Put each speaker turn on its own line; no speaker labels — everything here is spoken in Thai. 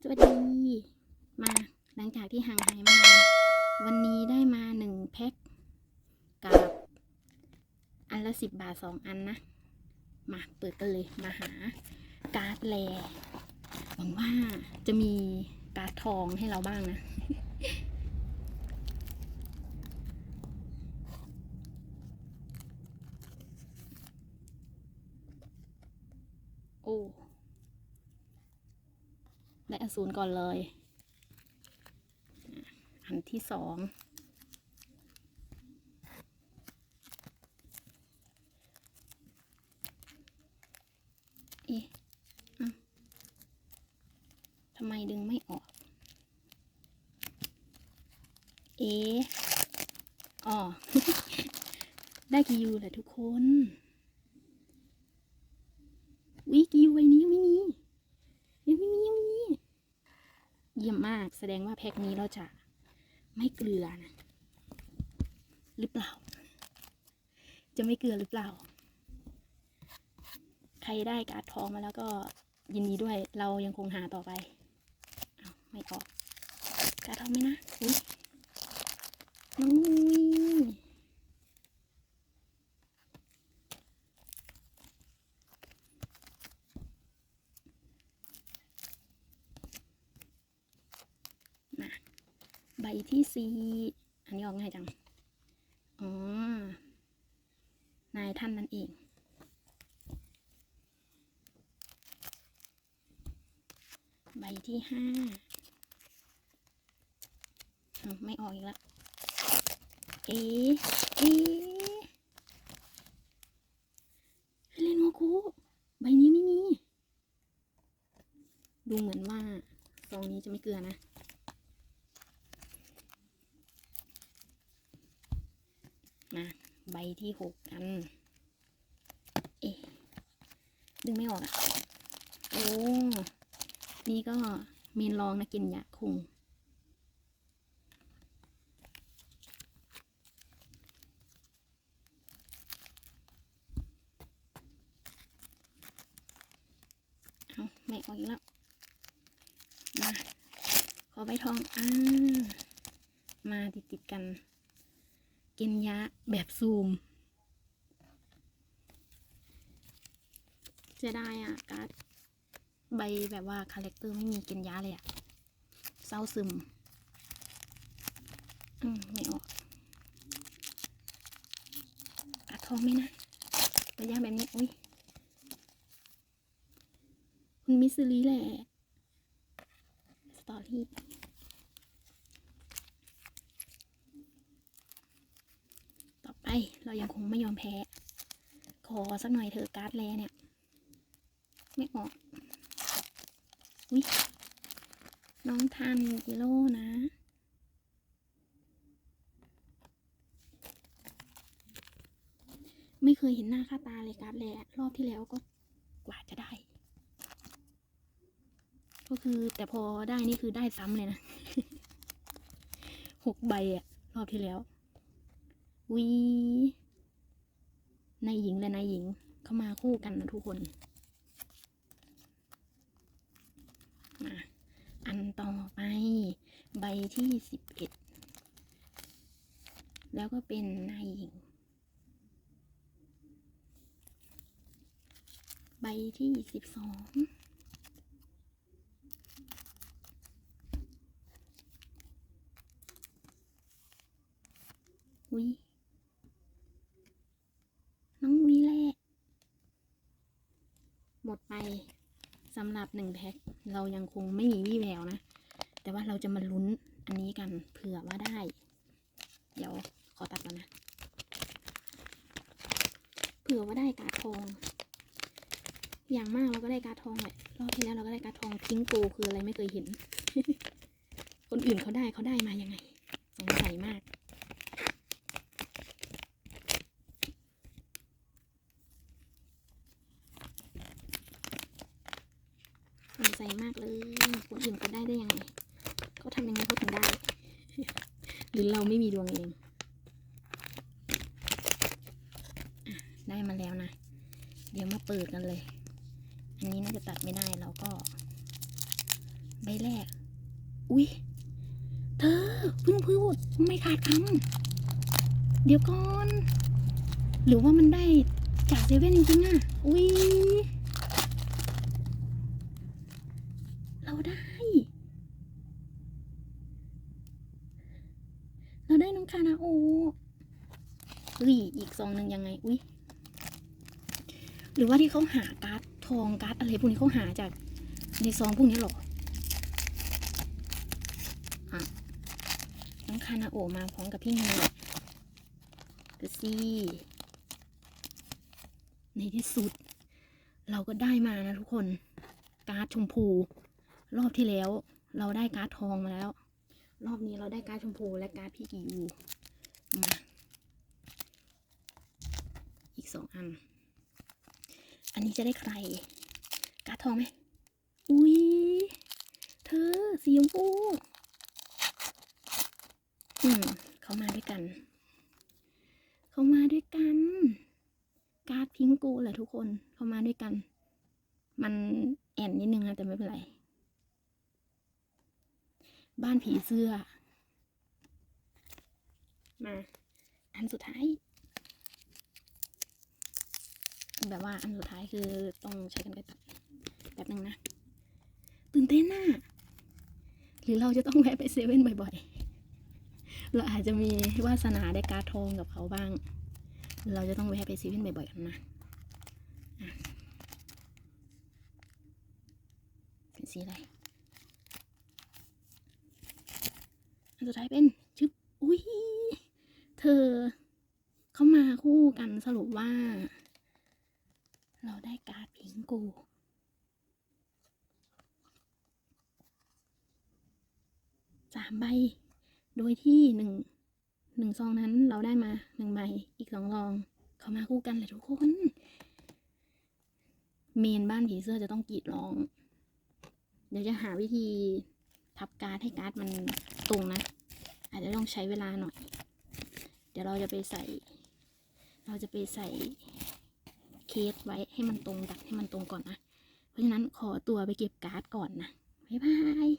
สวัสดี มาหลังจากที่ห่างหายมานานวันนี้ได้มาหนึ่งแพ็คกับอันละสิบบาทสองอันนะ มาเปิดกันเลย มาหาการ์ดแลหวังว่าจะมีการ์ดทองให้เราบ้างนะโอ้ ได้อสูรก่อนเลย อันที่สองเอ๊ะอะทำไมดึงไม่ออก เอ๊ะอ๋อ ได้กี่ยูแหละทุกคนวิกิวใบนี้ยังไม่มี ยังไม่มียังไม่มี เยี่ยมมาก แสดงว่าแพ็คนี้เราจะไม่เกลือนะ หรือเปล่า จะไม่เกลือหรือเปล่า ใครได้การ์ดทองมาแล้วก็ยินดีด้วย เรายังคงหาต่อไปอาไม่ออกการ์ดทองไหมนะอุ้ยน้องนุ้ย บที่สี่อันนี้ออกง่ายจัง อ๋อ นายท่านนั่นเอง ใบที่ห้าไม่ออกอีกแล้วเอ๊ะเอ๊เล่นโมคุใบนี้ไม่มี ดูเหมือนว่าซองนี้จะไม่เกลือนะ มาใบที่หกกันเอ๊ะดึงไม่ออกอะ โอ้ นี่ก็เมนลองนะกินยาคุงเอาไม่ออกอีกแล้ว มา ขอใบทอง อ่า มาติดติดกัน เกนยะแบบซูมเสียดายอะการ์ดใบแบบว่าคาแรคเตอร์ไม่มีเกนยะเลยอะเศร้าซึม อืมไม่ออกการ์ดทองไหมนะระยะแบบนี้ อุ้ยคุณมิสซิลีแหละ สตอรี่ ต่อ ไป เรายังคงไม่ยอมแพ้ ขอสักหน่อยเถอะการ์ดแลเนี่ย ไม่ออกวิน้องทันกิโลนะไม่เคยเห็นหน้าค่าตาเลยการ์ดแลรอบที่แล้วก็กว่าจะได้ ก็คือแต่พอได้นี่คือได้ซ้ำเลยนะหกใบอะรอบที่แล้ว วีนายหญิงและนายหญิงเข้ามาคู่กันนะทุกคนมาอันต่อไปใบที่สิบเอ็ดแล้วก็เป็นนายหญิง ใบที่สิบสองวิน้องวิแหละ หมดไปสำ หรับหนึ่งแพ็คเรายังคงไม่มีวี่แววนะ แต่ว่าเราจะมาลุ้นอันนี้กันเผื่อว่าได้ เดี๋ยวขอตัดก่อนนะเผื่อว่าได้การ์ดทอง อย่างมากเราก็ได้การ์ดทองแหละรอบที่แล้วเราก็ได้การ์ดทองพิงโกคืออะไรไม่เคยเห็น คนอื่นเขาได้เขาได้มายังไงสงสัยมาก สงสัยมากเลยคนอื่นเขาได้ได้ยังไงเขาทำยังไงเขาถึงได้ หรือเราไม่มีดวงเองอได้มาแล้วนะ เดี๋ยวมาเปิดกันเลย อันนี้น่าจะตัดไม่ได้เราก็ ใบแรก อุ๊ยเธอเพิ่งพูดไม่ขาดคำเดี๋ยวก่อน หรือว่ามันได้จากเซเว่นจริงๆอะ อุ๊ย เราได้ เราได้น้อง คานาโอเฮ้ยอีกซองหนึ่งยังไง อุ๊ยหรือว่าที่เขาหาการ์ดทองการ์ดอะไรพวกนี้เขาหาจากในซองพวกนี้หรออะน้องคานาโอมาพร้อมกับพี่เมย์ดูสิในที่สุด เราก็ได้มานะทุกคน การ์ดชมพู รอบที่แล้ว เราได้การ์ดทองมาแล้ว รอบนี้เราได้การชมพูและการพี่กียูมาอีกสองอัน อันนี้จะได้ใคร การทองไหม อุ๊ยเธอสีชมพูอืมเขามาด้วยกัน เขามาด้วยกัน การ์ดพิงกูแหละทุกคน เขามาด้วยกัน มันแอนนิดนึงนะแต่ไม่เป็นไร บ้านผีเสื้อ มา อันสุดท้าย แบบว่าอันสุดท้ายคือต้องใช้กันไกรตัดแบบนึงนะ ตื่นเต้นน่ะหรือเราจะต้องแวะไปเซเว่นบ่อยๆ เราอาจจะมีวาสนาได้การ์ดทองกับเขาบ้าง เราจะต้องแวะไปเซเว่นบ่อยๆกันนะอะเป็นสีอะไร อัน สุดท้ายเป็นชึบอุ้ยเธอ เข้ามาคู่กันสรุปว่า เราได้การ์ดพิงกูสามใบ โดยที่หนึ่งหนึ่งซองนั้นเราได้มาหนึ่งใบ อีกสองซอง เขามาคู่กันเลยทุกคน เมนบ้านผีเสื้อจะต้องกรีดร้อง เดี๋ยวจะหาวิธีทับการ์ดให้การ์ดมันตรงนะ อาจจะต้องใช้เวลาหน่อย เดี๋ยวเราจะไปใส่ เราจะไปใส่เคสไว้ให้มันตรงดักให้มันตรงก่อนนะ เพราะฉะนั้นขอตัวไปเก็บการ์ดก่อนนะ บ๊ายบาย